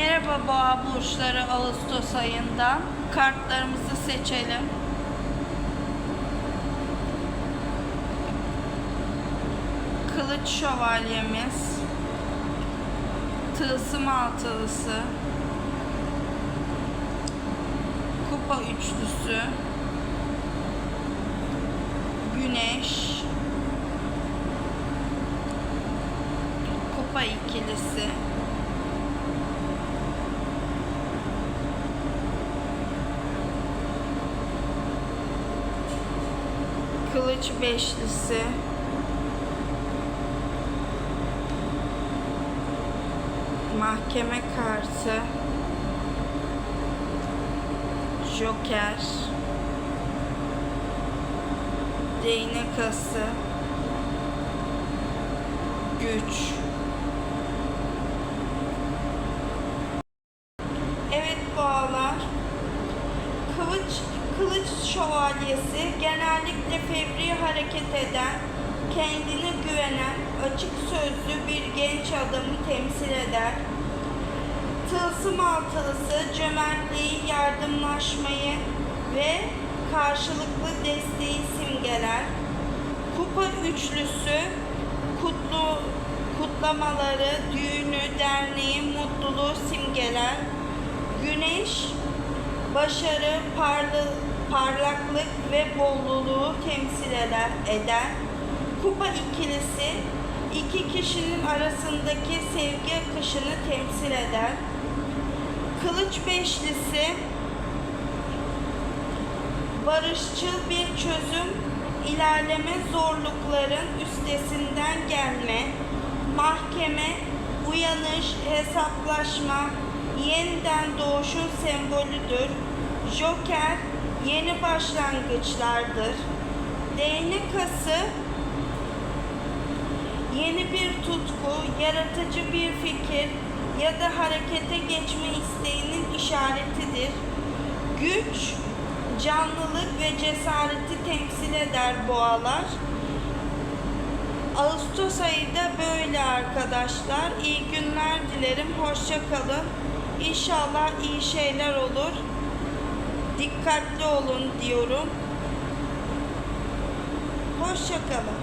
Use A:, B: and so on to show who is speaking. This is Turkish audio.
A: Merhaba boğa burçları Ağustos ayında. Kartlarımızı seçelim. Kılıç şövalyemiz. Tılsım altılısı. Kupa üçlüsü. Güneş. Kupa ikilisi. Kılıç beşlisi. Mahkeme kartı. Joker. Değnek ası. Güç. Evet boğalar. Kılıç, kılıç şövalyesi genellikle fevri hareket eden, kendine güvenen, açık sözlü bir genç adamı temsil eder. Tılsım altılısı cömertliği, yardımlaşmayı ve karşılıklı desteği simgeler. Kupa üçlüsü kutlu kutlamaları, düğünü, derneği, mutluluğu simgeler. Güneş başarı, parlı, parlaklık ve bolluluğu temsil eder. Kupa ikilisi iki kişinin arasındaki sevgi akışını temsil eder. Kılıç beşlisi barışçıl bir çözüm, ilerleme zorlukların üstesinden gelme, mahkeme, uyanış, hesaplaşma, yeniden doğuşun sembolüdür. Joker, yeni başlangıçlardır. Değnek ası, yeni bir tutku, yaratıcı bir fikir ya da harekete geçme isteğinin işaretidir. Güç, canlılık ve cesareti temsil eder boğalar. Ağustos ayı da böyle arkadaşlar. İyi günler dilerim. Hoşça kalın. İnşallah iyi şeyler olur. Dikkatli olun diyorum. Hoşça kalın.